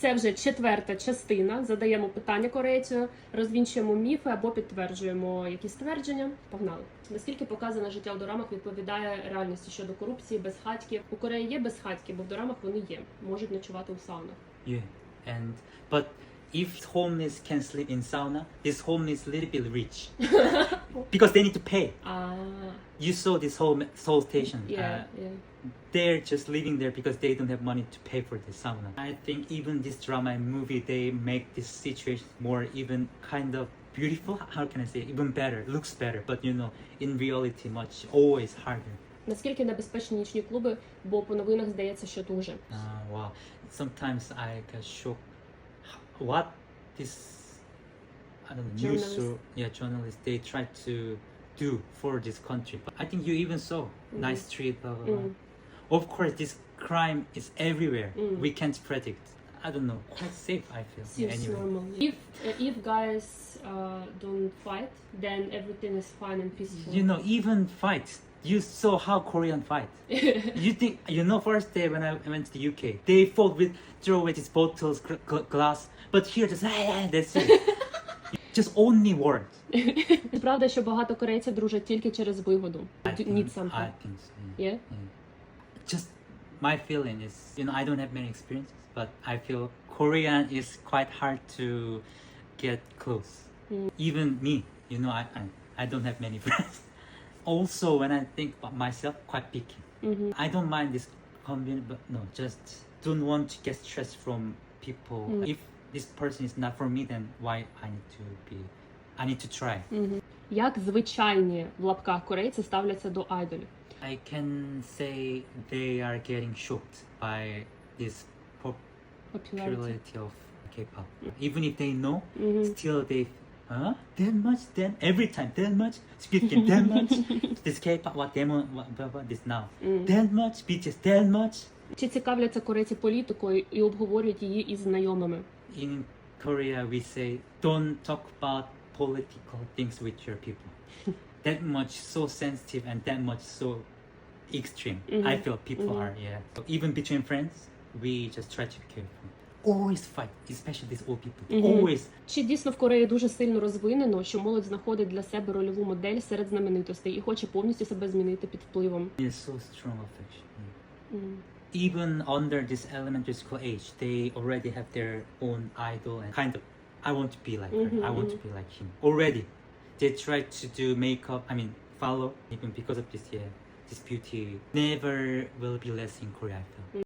Це вже четверта частина. Задаємо питання корейцю, розвінчуємо міфи або підтверджуємо якісь твердження. Погнали. Наскільки показане життя у дорамах відповідає реальності щодо корупції, безхатьків? У Кореї є безхатьки, бо в дорамах вони є. Можуть ночувати у саунах. Yeah, and but if homeless can sleep in sauna, this homeless little bit rich because they need to pay. А You saw this whole Seoul station. yeah, Uh, yeah. they're just living there because they don't have money to pay for the sauna. I think even this drama and movie they make this situation more even kind of beautiful. How can I say? Even better, looks better. But you know, in reality, much always harder. Наскільки небезпечні нічні клуби, бо по новинах здається, що дуже. Uh, wow. Sometimes I get shocked. H- What this I don't know news or Journalist. yeah journalists they try to do for this country. But I think you even saw nice street blah blah blah. Of course, this crime is everywhere. Mm. We can't predict. I don't know. Quite safe, I feel. Seems anyway. normal. If uh, if guys uh, don't fight, then everything is fine and peaceful. You know, even fights. You saw how Korean fight. you think you know? First day when I went to the UK, they fought with throw away these bottles, gl- gl- glass. But here, just that's it. just only words. Правда, що багато корейців дружать тільки через вигоду. I Need think, something. I think so. Yeah. Yeah? Just my feeling is, you know, I don't have many experiences, but I feel Korean is quite hard to get close. Mm. Even me, you know, I, I I don't have many friends. also, when I think about myself, quite picky. Мгм. I don't mind this convenient, but no, just don't want to get stressed from people. Mm. If this person is not for me, then why I need to be, I need to try. Мгм. Як звичайні в лапках корейці ставляться до айдолів? I can say they are getting shocked by this pop- Popularity. popularity of K-pop. Even if they know, Мгм. still they, huh? That much? Then every time that much? Speaking that much? this K-pop, what demo? What, what, what this now? Мгм. That much? BTS that much? Чи цікавляться корейці політикою і обговорюють її із знайомими? In Korea, we say don't talk about political things with your people. that much so sensitive and that much so extreme. Mhm. I feel people Mhm. are yeah. So even between friends, we just try to be careful. Always fight, especially these old people. Mhm. Always. Чи дійсно в Кореї дуже сильно розвинено, що молодь знаходить для себе рольову модель серед знаменитостей і хоче повністю себе змінити під впливом? It's so strong affection. yeah. Мгм. Even under this elementary school age, they already have their own idol and kind of. I want to be like her. Mhm, I want to mhm. be like him. Already, they try to do makeup. I mean, follow even because of this. Yeah, this beauty never will be less in Korea. I feel.